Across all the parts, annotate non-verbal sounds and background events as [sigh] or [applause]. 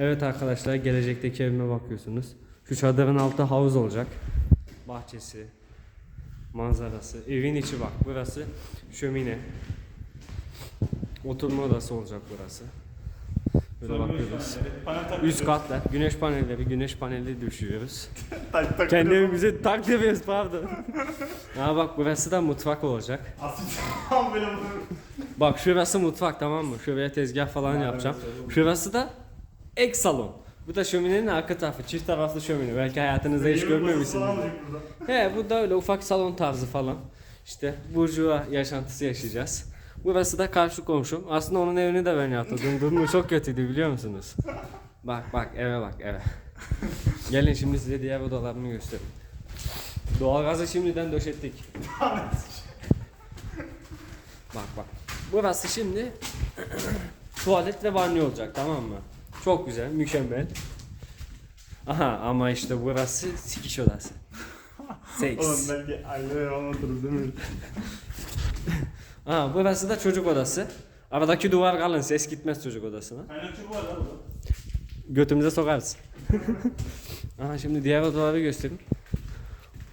Evet arkadaşlar gelecekteki evime bakıyorsunuz. Şu çadırın altı havuz olacak. Bahçesi, manzarası. Evin içi bak burası şömine. Oturma odası olacak burası. Böyle bakıyoruz. Üst katlar, güneş panelleri, güneş paneli düşüyoruz. [laughs] Tak tak. Kendi evimizi tak demiyoruz pardon. [laughs] ha bak burası da mutfak olacak. Tam böyle. Bak şurası mutfak tamam mı? Şuraya tezgah falan yapacağım. Şurası da ek salon. Bu da şöminenin arka tarafı. Çift taraflı şömine. Belki hayatınızda hiç görmemişsiniz. He bu da öyle ufak salon tarzı falan. İşte burjuva yaşantısı yaşayacağız. Burası da karşı komşum. Aslında onun evini de ben yaptırdım. Durumu çok kötüydü biliyor musunuz? Bak bak eve bak eve. Gelin şimdi size diğer odalarını göstereyim. Doğalgazı şimdiden döşettik. Bak bak. Burası şimdi [clears throat] tuvalet ve banyo olacak tamam mı? Çok güzel, mükemmel. Aha ama işte burası sikiş odası. [laughs] Seks. Oğlum belki aile anlatırız değil mi? Aha burası da çocuk odası. Aradaki duvar kalın ses gitmez çocuk odasına. Aynen çubuğu var lan burada. Götümüze sokarız. [laughs] Aha şimdi diğer odaları göstereyim.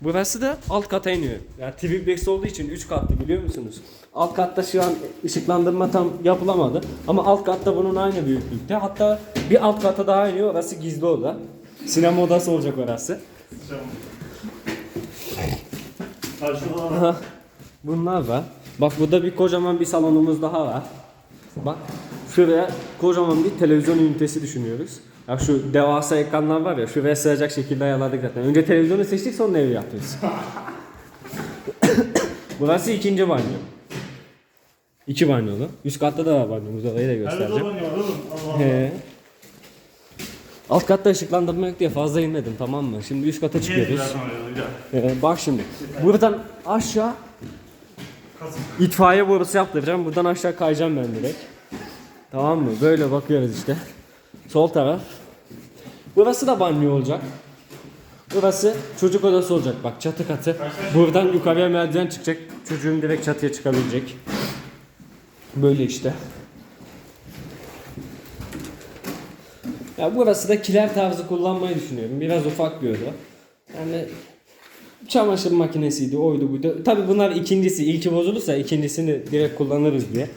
Burası da alt kata iniyor. Ya triplex olduğu için 3 katlı biliyor musunuz? Alt katta şu an ışıklandırma tam yapılamadı. Ama alt katta bunun aynı büyüklükte. Hatta bir alt kata daha iniyor. Orası gizli oda. Sinema odası olacak orası. Var. Bunlar var. Bak burada bir kocaman bir salonumuz daha var. Bak şuraya kocaman bir televizyon ünitesi düşünüyoruz. Ya şu devasa ekranlar var ya şuraya sığacak şekilde ayarladık zaten. Önce televizyonu seçtik sonra evi yapıyoruz. [coughs] Burası ikinci banyo. İki banyolu. Üst katta da var banyomuz orayı da Nerede göstereceğim. dolanıyor var oğlum? Allah Allah. He. Alt katta ışıklandırma yok diye fazla inmedim tamam mı? Şimdi üst kata çıkıyoruz. biraz. Ee, bak şimdi. Buradan aşağı Kasım. itfaiye borusu yaptıracağım. Buradan aşağı kayacağım ben direkt. Tamam mı? Böyle bakıyoruz işte. Sol taraf. Burası da banyo olacak. Burası çocuk odası olacak. Bak çatı katı. Buradan yukarıya merdiven çıkacak. Çocuğum direkt çatıya çıkabilecek. Böyle işte. Ya burası da kiler tarzı kullanmayı düşünüyorum. Biraz ufak bir oda. Yani çamaşır makinesiydi, oydu buydu. Tabi bunlar ikincisi, ilki bozulursa ikincisini direkt kullanırız diye.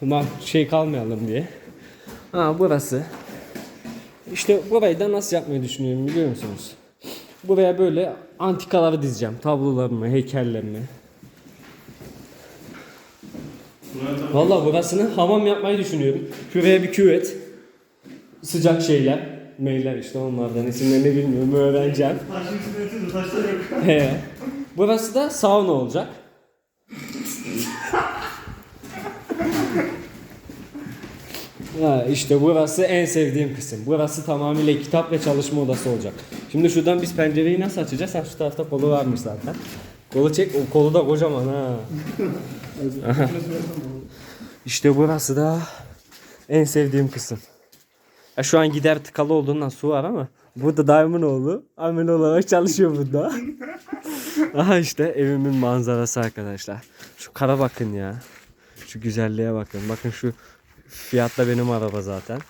Bunlar şey kalmayalım diye. Ha burası. İşte burayı da nasıl yapmayı düşünüyorum biliyor musunuz? Buraya böyle antikaları dizeceğim. Tablolarımı, heykellerimi. Valla burasını hamam yapmayı düşünüyorum. Şuraya bir küvet. Sıcak şeyler. Meyler işte onlardan isimlerini bilmiyorum öğreneceğim. Taşın yatıyordu, taşlar yok. He. Burası da sauna olacak. Ha işte burası en sevdiğim kısım. Burası tamamıyla kitap ve çalışma odası olacak. Şimdi şuradan biz pencereyi nasıl açacağız? Ha şu tarafta kolu varmış zaten. Kolu çek, o kolu da kocaman ha. İşte burası da en sevdiğim kısım. Ya şu an gider tıkalı olduğundan su var ama burada dayımın oğlu amel olarak çalışıyor burada. [laughs] Aha işte evimin manzarası arkadaşlar. Şu kara bakın ya. Şu güzelliğe bakın. Bakın şu fiyatla benim araba zaten.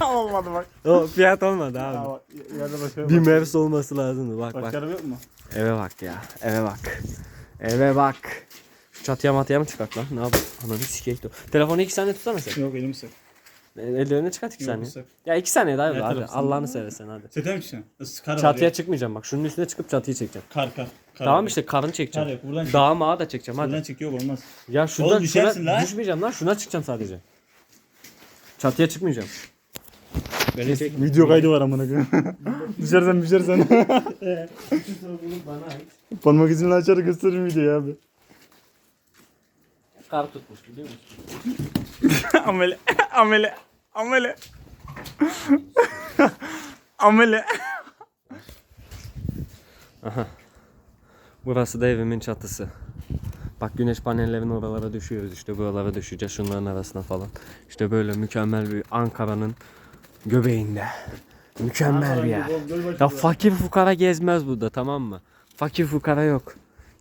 [laughs] Olmadı bak. O fiyat olmadı abi. Ya bak, yerde başka Bir mevs olması lazımdı. Bak bak. araba yok mu? Eve bak ya. Eve bak. Eve bak. Şu çatıya matıya mı çıkart lan? Ne yapayım? Ananı sikeyim. Telefonu iki saniye tutsana sen. Yok elim sık. Ellerini çıkart iki Yok, saniye. Ya iki saniye daha hadi. tarafsın? Allah'ını seversen hadi. Sete mi çıkacaksın? Kar var Çatıya ya. çıkmayacağım bak. Şunun üstüne çıkıp çatıyı çekeceğim. Kar kar. kar Tamam var. işte karını çekeceğim. Kar yok, buradan çek. Dağı mağı da çekeceğim hadi. Buradan çekiyor olmaz. Ya şuradan Oğlum düşersin şuna lan. düşmeyeceğim lan. Şuna çıkacağım sadece. Çatıya çıkmayacağım. Beni çek. Video kaydı var amına koyayım. [laughs] düşersen düşersen. [laughs] Parmak izini açar gösteririm videoyu abi. Kar tutmuş biliyor musun? [laughs] amele. Amele. Amele. Amele. Burası da evimin çatısı. Bak güneş panellerinin oralara düşüyoruz işte buralara düşeceğiz şunların arasına falan. İşte böyle mükemmel bir Ankara'nın göbeğinde. Mükemmel bir yer. Ya fakir fukara gezmez burada tamam mı? Fakir fukara yok.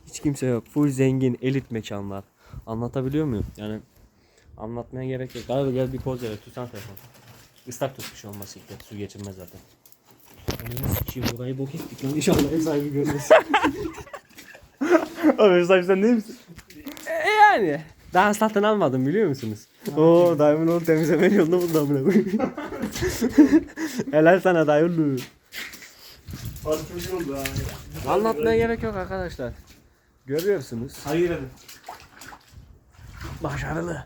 Hiç kimse yok. Full zengin, elit mekanlar. Anlatabiliyor muyum? Yani anlatmaya gerek yok. Galiba gel bir poz ver. Tutsan telefonu. Islak tutmuş olması gerekiyor. Su geçirmez zaten. Ananı sikeyim burayı bok ettik lan inşallah ev sahibi görmesin. [laughs] Abi ev sahibi sen değil misin? e yani. Daha satın almadım biliyor musunuz? Oo dayımın onu temizlemenin yolunu buldu amına koyayım. [laughs] Helal sana. Abi çok iyi oldu abi. Anlatmaya gerek yok arkadaşlar. Görüyorsunuz. Hayır hadi. Başarılı.